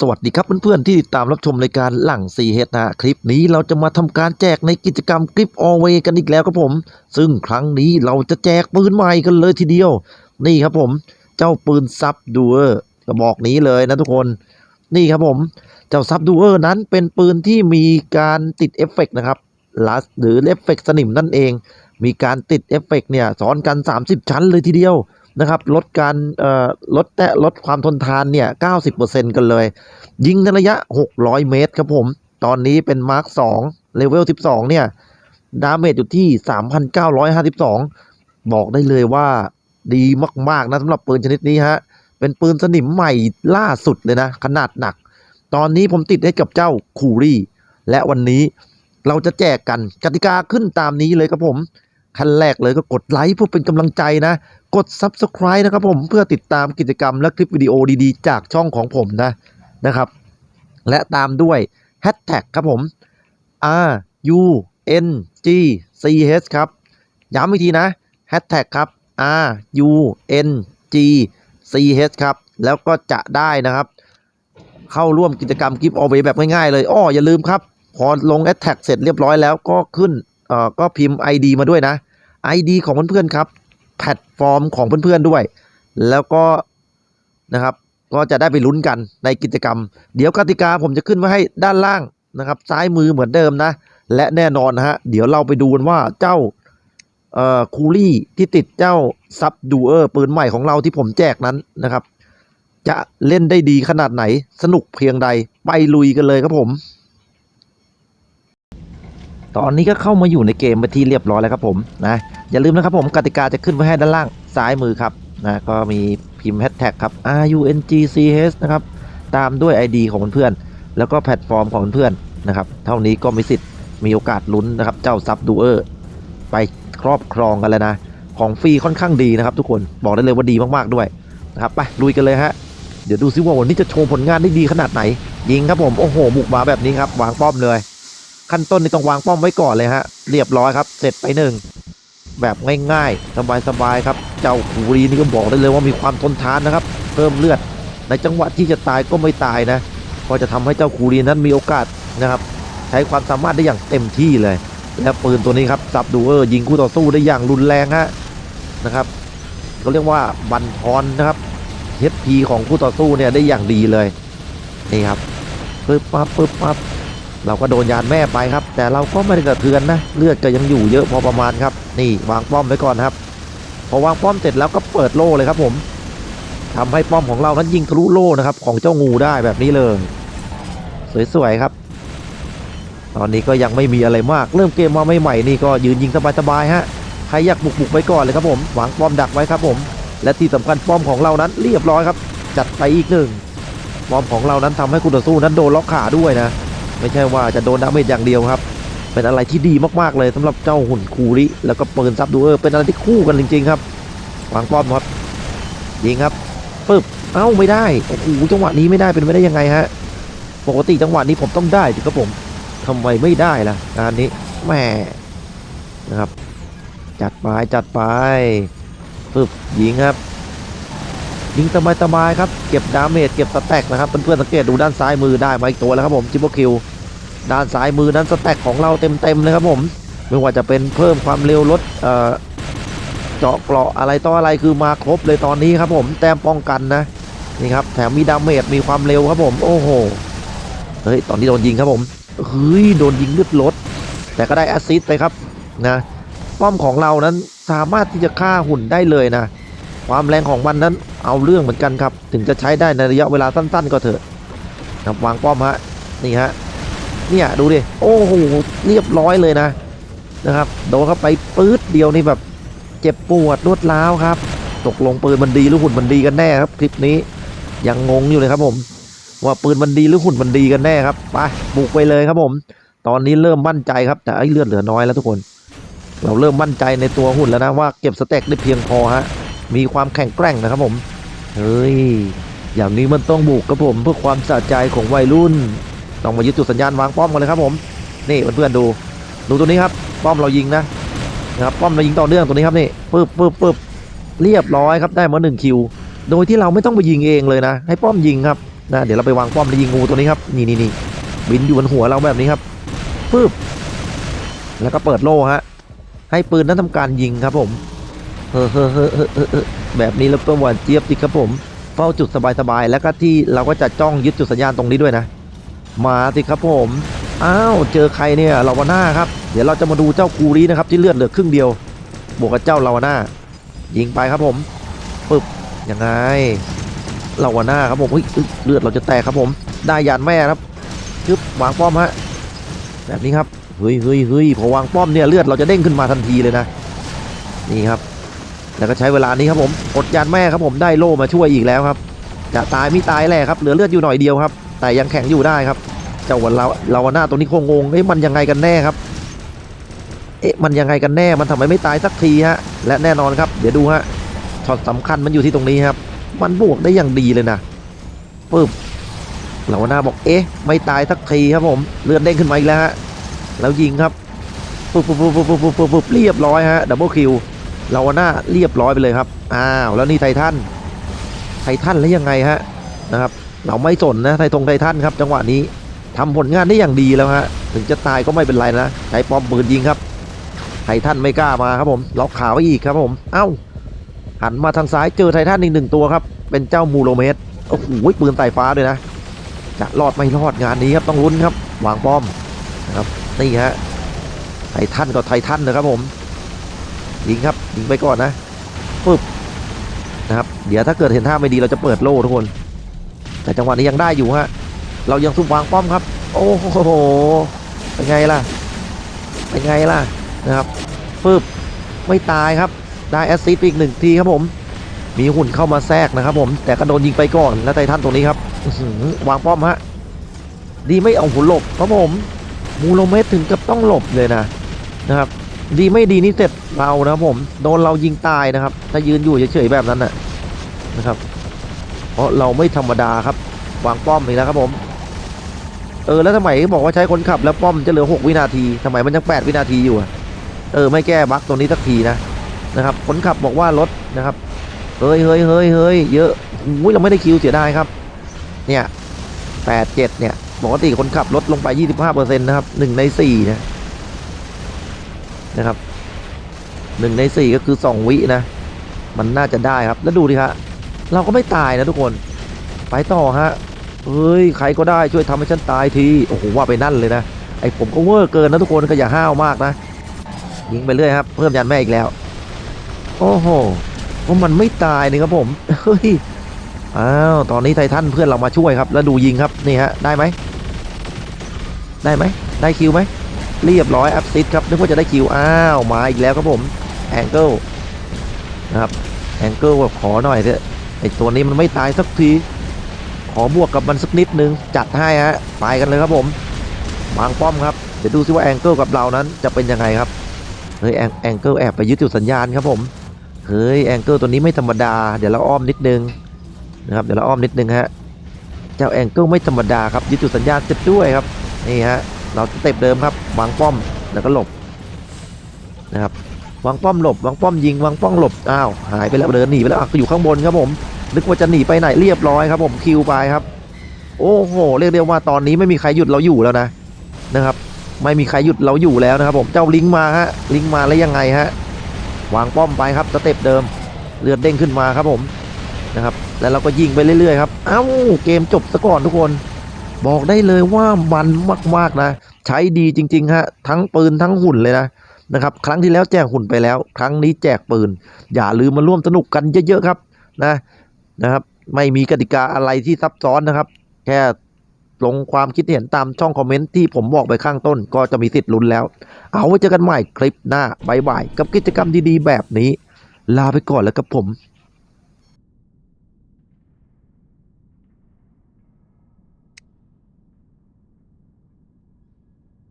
สวัสดีครับเพื่อนๆที่ติดตามรับชมรายการหลังซีเฮดนะคลิปนี้เราจะมาทำการแจกในกิจกรรมคลิปออเวกันอีกแล้วครับผม ซึ่งครั้งนี้เราจะแจกปืนใหม่กันเลยทีเดียว นี่ครับผมเจ้าปืนซับดูเออร์กระบอกนี้เลยนะทุกคน นี่ครับผมเจ้าซับดูเออร์นั้นเป็นปืนที่มีการติดเอฟเฟกต์นะครับลัสหรือเอฟเฟกต์สนิมนั่นเอง มีการติดเอฟเฟกต์เนี่ยซ้อนกัน 30 ชั้นเลยทีเดียว นะครับลดการเอ่อลดแต่ลดความทนทานเนี่ย 90%กันเลย ยิงในระยะ 600 เมตรครับผม ตอนนี้เป็นมาร์ค2เลเวล 12 เนี่ย ดาเมจอยู่ที่ 3,952 บอกได้เลยว่าดีมาก ๆ นะสำหรับปืนชนิดนี้ฮะ เป็นปืนสนิมใหม่ล่าสุดเลยนะ ขนาดหนัก ตอนนี้ผมติดให้กับเจ้าคูรี่ และวันนี้เราจะแจกกันกติกาขึ้นตามนี้เลยครับผม ขั้นแรกเลยก็กดไลค์เพื่อเป็นกำลังใจนะ กด Subscribe นะครับผมเพื่อติดตามกิจกรรมและคลิปวิดีโอดีๆ จากช่องของผมนะนะครับ และตามด้วยแฮชแท็กครับผม R U N G C H ครับ ย้ำอีกทีนะแฮชแท็กครับ R U N G C H ครับ แล้วก็จะได้นะครับ เข้าร่วมกิจกรรมกิฟต์ออเวแบบง่ายๆเลยอ้ออย่าลืมครับ พอลงแอดแท็กเสร็จเรียบร้อยแล้วก็ขึ้น เอ่อก็พิมพ์ ID มาด้วยนะ ID ของเพื่อนๆครับ แพลตฟอร์มของเพื่อนๆด้วย แล้วก็นะครับก็จะได้ไปลุ้นกันในกิจกรรม เดี๋ยวกติกาผมจะขึ้นไว้ให้ด้านล่างนะครับ ซ้ายมือเหมือนเดิมนะ และแน่นอนนะฮะเดี๋ยวเราไปดูกันว่าเจ้าเอ่อคูลี่ที่ติดเจ้าซับดูเออร์ปืนใหม่ของเราที่ผมแจกนั้นนะครับ จะเล่นได้ดีขนาดไหนสนุกเพียงใดไปลุยกันเลยครับผม ตอนนี้ก็เข้ามาอยู่ในเกมไปที่เรียบร้อยแล้วครับผมนะอย่าลืมนะครับผมกติกาจะขึ้นไว้ให้ด้านล่างซ้ายมือครับนะก็มีพิมพ์แฮชแท็กครับ R U N G C H นะครับตามด้วย ID ของเพื่อนๆแล้วก็แพลตฟอร์มของเพื่อนๆนะครับเท่านี้ก็มีสิทธิ์มีโอกาสลุ้นนะครับเจ้าซับดูเออร์ไปครอบครองกันแล้วนะของฟรีค่อนข้างดีนะครับทุกคนบอกได้เลยว่าดีมากๆด้วยนะครับไปลุยกันเลยฮะเดี๋ยวดูซิว่าวันนี้จะโชว์ผลงานได้ดีขนาดไหน ยิงครับผมโอ้โหบุกมาแบบนี้ครับวางป้อมเลย ขั้นต้นนี่ต้องวางป้อมไว้ก่อนเลยฮะ เรียบร้อยครับ เสร็จไปหนึ่งแบบง่ายๆ สบายๆครับ เจ้าคูรีนี่ก็บอกได้เลยว่ามีความทนทานนะครับ เพิ่มเลือด ในจังหวะที่จะตายก็ไม่ตายนะก็จะทำให้เจ้าคูรีนั้นมีโอกาสนะครับ ใช้ความสามารถได้อย่างเต็มที่เลย และปืนตัวนี้ครับซับดูเออร์ยิงคู่ต่อสู้ได้อย่างรุนแรงฮะนะครับเขาเรียกว่าบันทอนนะครับ HP ของคู่ต่อสู้เนี่ยได้อย่างดีเลยนี่ครับปึ๊บปั๊บปึ๊บปั๊บ เราก็โดนยานแม่ไปครับ แต่เราก็ไม่ได้กระเทือนนะเลือดก็ยังอยู่เยอะพอประมาณครับ นี่วางป้อมไว้ก่อนครับพอวางป้อมเสร็จแล้วก็เปิดโล่เลยครับผมทำให้ป้อมของเรานั้นยิงทะลุโล่นะครับ ของเจ้างูได้แบบนี้เลย สวยๆครับ ตอนนี้ก็ยังไม่มีอะไรมาก เริ่มเกมมาใหม่ๆนี่ก็ยืนยิงสบายๆฮะใครอยากบุกบุกไปก่อนเลยครับผมวางป้อมดักไว้ครับผม และที่สำคัญป้อมของเรานั้นเรียบร้อยครับ จัดไปอีกหนึ่งป้อมของเรานั้นทำให้คู่ต่อสู้นั้นโดนล็อกขาด้วยนะ ไม่ใช่ว่าจะโดนดาเมจอย่างเดียวครับ เป็นอะไรที่ดีมากๆเลยสำหรับเจ้าหุ่นคูริ แล้วก็ปืนซับดูเออร์เป็นอะไรที่คู่กันจริง ๆ ครับวางป้อมครับยิงครับปึ๊บเอ้าไม่ได้โอ้โหจังหวะนี้ไม่ได้เป็นไม่ได้ยังไงฮะปกติจังหวะนี้ผมต้องได้สิครับผมทำไมไม่ได้ล่ะงานนี้แหมนะครับ จัดไปจัดไปปึ๊บยิงครับ ยิงสบายๆครับ เก็บดาเมจเก็บสแต็กนะครับเพื่อนๆสังเกตดูด้านซ้ายมือได้มาอีกตัวแล้วครับผมจิบเบิลคิวด้านซ้ายมือนั้นสแต็กของเราเต็มๆเลยครับผมไม่ว่าจะเป็นเพิ่มความเร็วลดเอ่อเจาะเกราะอะไรต่ออะไรคือมาครบเลยตอนนี้ครับผมแต้มป้องกันนะนี่ครับแถมมีดาเมจมีความเร็วครับผมโอ้โหเฮ้ยตอนนี้โดนยิงครับผมเฮ้ยโดนยิงเลือดลดแต่ก็ได้แอสซิสต์ไปครับนะป้อมของเรานั้นสามารถที่จะฆ่าหุ่นได้เลยนะ ความแรงของมันนั้นเอาเรื่องเหมือนกันครับ ถึงจะใช้ได้ในระยะเวลาสั้น ๆ ก็เถอะครับวางป้อมฮะนี่ฮะเนี่ยดูดิโอ้โหเรียบร้อยเลยนะนะครับ โดนเข้าไปปื๊ดเดียวนี่แบบเจ็บปวดรวดร้าวครับ ตกลงปืนมันดีหรือหุ่นมันดีกันแน่ครับ คลิปนี้ยังงงอยู่เลยครับผม ว่าปืนมันดีหรือหุ่นมันดีกันแน่ครับไปบุกไปเลยครับผม ตอนนี้เริ่มมั่นใจครับแต่ไอ้เลือดเหลือน้อยแล้วทุกคน เราเริ่มมั่นใจในตัวหุ่นแล้วนะว่าเก็บสเต็กได้เพียงพอฮะ มีความแข็งแกร่งนะครับผมเฮ้ยอย่างนี้มันต้องบุกครับผมเพื่อความสะใจของวัยรุ่น ต้องมายึดจุดสัญญาณวางป้อมกันเลยครับผม นี่เพื่อนๆดูดูตัวนี้ครับ ป้อมเรายิงนะนะครับป้อมเรายิงต่อเนื่องตัวนี้ครับนี่ปึ๊บปึ๊บปึ๊บเรียบร้อยครับได้มาหนึ่งคิว โดยที่เราไม่ต้องไปยิงเองเลยนะ ให้ป้อมยิงครับนะเดี๋ยวเราไปวางป้อมแล้วยิงงูตัวนี้ครับนี่นี่นี่บินอยู่บนหัวเราแบบนี้ครับปึ๊บแล้วก็เปิดโล่ฮะให้ปืนนั้นทำการยิงครับผม เฮ้อเฮ้อเฮ้อเฮ้อแบบนี้แล้วก็หวานเจี๊ยบสิครับผม เฝ้าจุดสบายๆ แล้วก็ที่เราก็จะจ้องยึดจุดสัญญาณตรงนี้ด้วยนะ มาสิครับผม อ้าว เจอใครเนี่ยลาวาน่าครับ เดี๋ยวเราจะมาดูเจ้ากูรีนะครับที่เลือดเหลือครึ่งเดียว บวกกับเจ้าลาวาน่ายิงไปครับผมปึ๊บยังไงลาวาน่าครับผมเฮ้ยอึ๊ยเลือดเราจะแตกครับผม ได้ยานแม่ครับจึ๊บวางป้อมฮะ แบบนี้ครับ เฮ้ยเฮ้ยเฮ้ยพอวางป้อมเนี่ยเลือดเราจะเด้งขึ้นมาทันทีเลยนะ นี่ครับ แล้วก็ใช้เวลานี้ครับผมอดยานแม่ครับผมได้โล่มาช่วยอีกแล้วครับจะตายไม่ตายแหละครับเหลือเลือดอยู่หน่อยเดียวครับ แต่ยังแข็งอยู่ได้ครับ เจ้าวันลาลาวาน่าตัวนี้คงงงเอ๊ะมันยังไงกันแน่ครับ เอ๊ะมันยังไงกันแน่มันทำไมไม่ตายสักทีฮะและแน่นอนครับ เดี๋ยวดูฮะช็อตสำคัญมันอยู่ที่ตรงนี้ครับ มันบวกได้อย่างดีเลยนะปึ๊บเหล่าหน้าบอกเอ๊ะ ไม่ตายสักทีครับผมเลือดเด้งขึ้นมาอีกแล้วฮะแล้วยิงครับปุ๊บปุ๊บปุ๊บปุ๊บปุ๊บปุ๊บปุ๊บเรียบร้อยฮะดับเบิลคิว เหล่าหน้าเรียบร้อยไปเลยครับ อ้าวแล้วนี่ไททัน ไททันแล้วยังไงฮะนะครับ เราไม่สนนะไททงไททันครับ จังหวะนี้ทำผลงานได้อย่างดีแล้วฮะ ถึงจะตายก็ไม่เป็นไรนะใช้ปอมปืนยิงครับ ไททันไม่กล้ามาครับผม ล็อกขาไว้อีกครับผม เอ้า หันมาทางซ้ายเจอไททันอีกหนึ่งตัวครับ เป็นเจ้ามูโรเมสโอ้โหปืนไต่ฟ้าด้วยนะ จะรอดไม่รอดงานนี้ครับต้องลุ้นครับ วางป้อมนะครับ นี่ฮะ ไททันก็ไททันนะครับผม ยิงครับยิงไปก่อนนะปึ๊บนะครับ เดี๋ยวถ้าเกิดเห็นท่าไม่ดีเราจะเปิดโล่ทุกคน แต่จังหวะนี้ยังได้อยู่ฮะเรายังซุ่มวางป้อมครับ โอ้โหเป็นไงล่ะเป็นไงล่ะนะครับปึ๊บไม่ตายครับได้แอสซิสต์อีกหนึ่งทีครับผม มีหุ่นเข้ามาแทรกนะครับผม แต่ก็โดนยิงไปก่อนแล้วไททันตรงนี้ครับวางป้อมฮะดีไม่เอาหุ่นหลบครับผมมูโรเมสถึงกับต้องหลบเลยนะนะครับ ดีไม่ดีนี่เสร็จเรานะครับผม โดนเรายิงตายนะครับ ถ้ายืนอยู่เฉยๆแบบนั้นน่ะนะครับ เพราะเราไม่ธรรมดาครับ วางป้อมอีกแล้วครับผม เออแล้วทำไมบอกว่าใช้คนขับแล้วป้อมจะเหลือ 6 วินาทีทำไมมันยัง8วินาทีอยู่เออไม่แก้บั๊กตรงนี้สักทีนะนะครับคนขับบอกว่ารถนะครับเฮ้ยเฮ้ยเฮ้ยเฮ้ยเยอะอุ้ยเราไม่ได้คิวเสียดายครับ เนี่ยแปดเจ็ดเนี่ยปกติคนขับลดลงไปยี่สิบห้าเปอร์เซ็นต์นะครับหนึ่งในสี่นะ นะครับหนึ่งในสี่ก็คือสองวินะ มันน่าจะได้ครับแล้วดูดิฮะเราก็ไม่ตายนะทุกคน ไปต่อฮะเฮ้ยใครก็ได้ช่วยทำให้ฉันตายทีโอ้โหว่าไปนั่นเลยนะไอผมก็เวอร์เกินนะทุกคนก็อย่าห้าวมากนะยิงไปเรื่อยครับ เพิ่มยันแม่อีกแล้ว โอ้โหว่ามันไม่ตายนี่ครับผมเฮ้ยอ้าวตอนนี้ไททันเพื่อนเรามาช่วยครับ แล้วดูยิงครับนี่ฮะได้ไหมได้ไหมได้คิวไหม เรียบร้อยอัพซิตครับนึกว่าจะได้คิวอ้าวมาอีกแล้วครับผมแองเกิลนะครับแองเกิลขอหน่อยเถอะไอตัวนี้มันไม่ตายสักที ขอบวกกับมันสักนิดนึง จัดให้ฮะไปกันเลยครับผมวางป้อมครับเดี๋ยวดูซิว่าแองเกิลกับเรานั้นจะเป็นยังไงครับเฮ้ยแองแองเกิลแอบไปยึดจุดสัญญาณครับผมเฮ้ยแองเกิลตัวนี้ไม่ธรรมดาเดี๋ยวเราอ้อมนิดนึงนะครับเดี๋ยวเราอ้อมนิดนึงฮะเจ้าแองเกิลไม่ธรรมดาครับยึดจุดสัญญาณเสร็จด้วยครับนี่ฮะเราเต็ปเดิมครับ วางป้อมแล้วก็หลบนะครับวางป้อมหลบวางป้อมยิงวางป้อมหลบอ้าวหายไปแล้วเดินหนีไปแล้วอะอยู่ข้างบนครับผม นึกว่าจะหนีไปไหนเรียบร้อยครับ ผมคิวไปครับ โอ้โหเรียกได้ว่าตอนนี้ไม่มีใครหยุดเราอยู่แล้วนะนะครับ ไม่มีใครหยุดเราอยู่แล้วนะครับ ผมเจ้าลิงมาฮะลิงมาแล้วยังไงฮะวางป้อมไปครับสเต็ปเดิมเลือดเด้งขึ้นมาครับผมนะครับแล้วเราก็ยิงไปเรื่อยๆครับ เอ้าเกมจบซะก่อนทุกคน บอกได้เลยว่ามันมากๆนะ ใช้ดีจริงๆฮะทั้งปืนทั้งหุ่นเลยนะนะครับ ครั้งที่แล้วแจกหุ่นไปแล้ว ครั้งนี้แจกปืน อย่าลืมมาร่วมสนุกกันเยอะๆครับนะนะครับ ไม่มีกติกาอะไรที่ซับซ้อนนะครับ แค่ลงความคิดเห็นตามช่องคอมเมนต์ที่ผมบอกไปข้างต้น ก็จะมีสิทธิ์ลุ้นแล้ว เอาไว้เจอกันใหม่คลิปหน้าบายบายกับกิจกรรมดีๆ แบบนี้ ลาไปก่อนแล้วกับผม